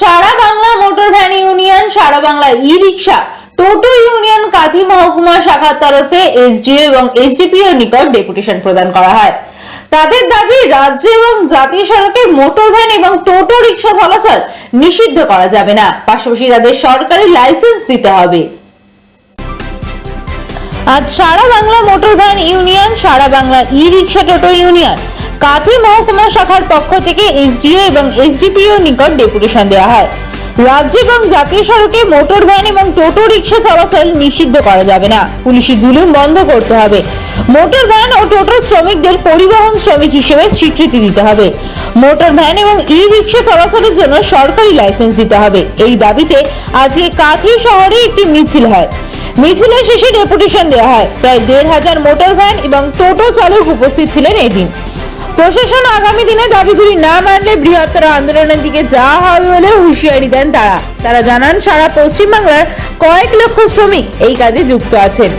সারা Bangla motor van union, সারা Bangla e rickshaw toto union, Kanthi মহকুমা শাখার তরফে এসডিও এবং এসডিপিও নিকট ডেপুটেশন প্রদান করা হয়। তাদের দাবি, রাজ্য এবং জাতীয় সড়কে মোটর ভ্যান এবং টোটো রিক্সা চলাচল নিষিদ্ধ করা যাবে না। পাশাপাশি তাদের সরকারি লাইসেন্স দিতে হবে। আজ সারা বাংলা মোটর ভ্যান ইউনিয়ন, সারা Bangla e rickshaw toto union Kanthi মহকুমা শাখার পক্ষ থেকে এসডিও এবং এসডিপিও নিকট ডেপুটেশন দেওয়া হয়। রাজ্য এবং জাতীয় সড়কে মোটর ভ্যান এবং টোটো রিক্সা চলাচল নিষিদ্ধ করা যাবে না। পুলিশি জুলুম বন্ধ করতে হবে। মোটর ভ্যান ও টোটো শ্রমিকদের পরিবহন শ্রমিক হিসেবে স্বীকৃতি দিতে হবে। মোটর ভ্যান এবং ই রিক্সা চলাচলের জন্য সরকারি লাইসেন্স দিতে হবে। এই দাবিতে আজকে কাঁথি শহরে একটি মিছিল হয়। মিছিলের শেষে ডেপুটেশন দেওয়া হয়। প্রায় দেড় হাজার মোটর ভ্যান এবং টোটো চালক উপস্থিত ছিলেন এদিন। প্রশাসন আগামী দিনে দাবিগুলি না মানলে বৃহত্তর আন্দোলনের দিকে যাওয়া হবে বলে হুঁশিয়ারি দেন তারা। তারা জানান, সারা পশ্চিমবাংলার কয়েক লক্ষ শ্রমিক এই কাজে যুক্ত আছেন।